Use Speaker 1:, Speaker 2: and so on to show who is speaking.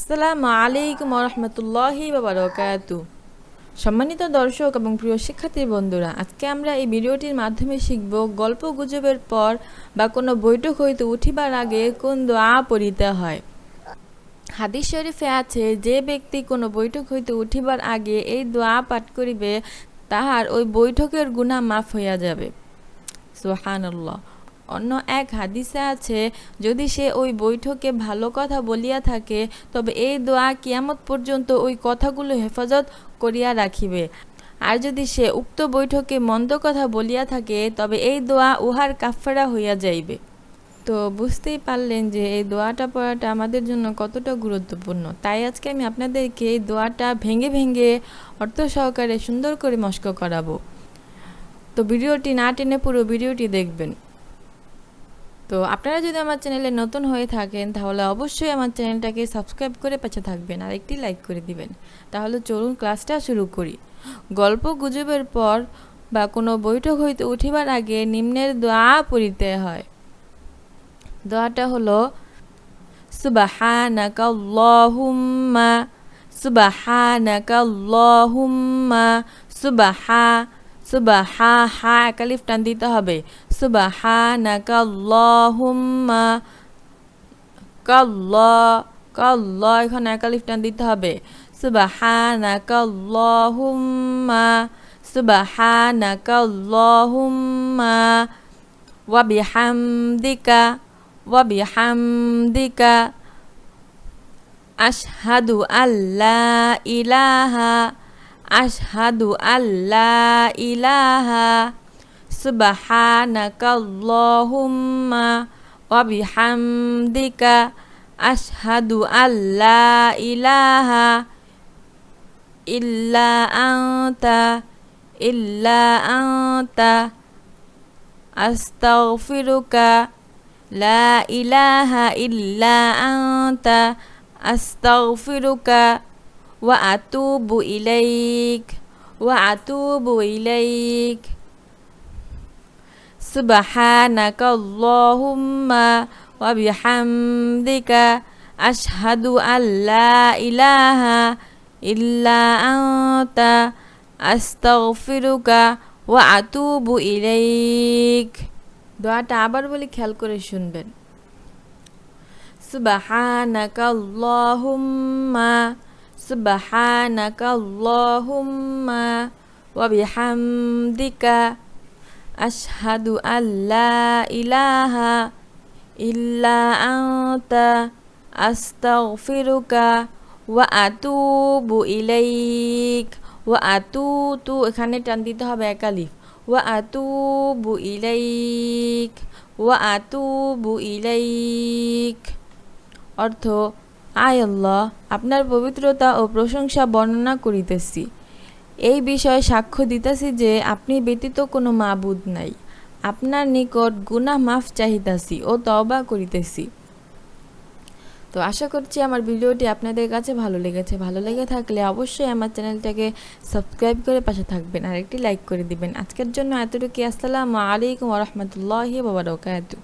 Speaker 1: আসসালামু আলাইকুম রহমতুল্লাহি বাবারকাতু সম্মানিত দর্শক এবং প্রিয় শিক্ষার্থী বন্ধুরা, আজকে আমরা এই ভিডিওটির মাধ্যমে শিখব গল্প গুজবের পর বা কোনো বৈঠক হইতে উঠিবার আগে কোন দোয়া পড়িতে হয়। হাদিস শরীফে আছে, যে ব্যক্তি কোনো বৈঠক হইতে উঠিবার আগে এই দোয়া পাঠ করিবে, তাহার ওই বৈঠকের গুণা মাফ হইয়া যাবে। সুহানাল্লাহ অন্য এক হাদিসে আছে, যদি সে ওই বৈঠকে ভালো কথা বলিয়া থাকে, তবে এই দোয়া কিয়ামত পর্যন্ত ওই কথাগুলো হেফাজত করিয়া রাখিবে। আর যদি সে উক্ত বৈঠকে মন্দ কথা বলিয়া থাকে, তবে এই দোয়া উহার কাফারা হইয়া যাইবে। তো বুঝতেই পারলেন যে এই দোয়াটা পড়াটা আমাদের জন্য কতটা গুরুত্বপূর্ণ। তাই আজকে আমি আপনাদেরকে এই দোয়াটা ভেঙে ভেঙে অর্থ সহকারে সুন্দর করে মস্ক করাবো। তো ভিডিওটি না টেনে পুরো ভিডিওটি দেখবেন। তো আপনারা যদি আমার চ্যানেলে নতুন হয়ে থাকেন, তাহলে অবশ্যই আমার চ্যানেলটাকে সাবস্ক্রাইব করে পাশে থাকবেন আর একটি লাইক করে দিবেন। তাহলে চলুন ক্লাসটা শুরু করি। গল্প গুজবের পর বা কোনো বৈঠক হইতে উঠিবার আগে নিম্নের দোয়া পড়িতে হয়। দোয়াটা হলো সুবাহানাকা আল্লাহুম্মা সুবাহানাকা আল্লাহুম্মা সুবাহা সুবাহা হা একালিফ টান দিতে হবে সুবাহানাকা আল্লাহুম্মা কাল্লাহ কাল্লাহ এখানে একালিফ টান দিতে হবে সুবাহানাকা আল্লাহুম্মা সুবাহানাকা আল্লাহুম্মা ওয়া বিহামদিকা ওয়া বিহামদিকা আশহাদু আল্লা ইলাহা أشهد أن لا إله. سبحانك اللهم وبحمدك أشهد أن لا إله إلا أنت إلا أنت. أستغفرك. لا إله إلا أنت. أستغفرك. ইলাইক ওয়া আতুবু ইলাইক সুবহানাকা আল্লাহুম্মা ওয়া বিহামদিকা আশহাদু আল্লা ইলাহা ইল্লা আনতা আস্তাগফিরুকা ওয়া আতুবু ইলাইক দোয়াটা আবার বলি খেয়াল করে শুনবেন সুবহানাকা আল্লাহুম্মা সুবহানাকা আল্লাহুম্মা ওয়া বিহামদিকা আশহাদু আল্লা ইলাহা ইল্লা আনতা আস্তাগফিরুকা ওয়া আতুবু ইলাইক ওয়া আতু তু এখানে টান দিতে হবে একালিফ ওয়া আতুবু ইলাইক ওয়া আতুবু ইলাইক অর্থ আয় আল্লাহ, আপনার পবিত্রতা ও প্রশংসা বর্ণনা করিতেছি। এই বিষয়ে সাক্ষ্য দিতেছি যে আপনি ব্যতীত কোনো মাবুদ নাই। আপনার নিকট গুনাহ মাফ চাহিতাছি ও তওবা করিতেছি। তো আশা করছি আমার ভিডিওটি আপনাদের কাছে ভালো লেগেছে। ভালো লেগে থাকলে অবশ্যই আমার চ্যানেলটাকে সাবস্ক্রাইব করে পাশে থাকবেন। আর একটি লাইক করে দিবেন। আজকের জন্য এতটুকু আসসালামু আলাইকুম রহমতুল্লাহি বাবরকাতু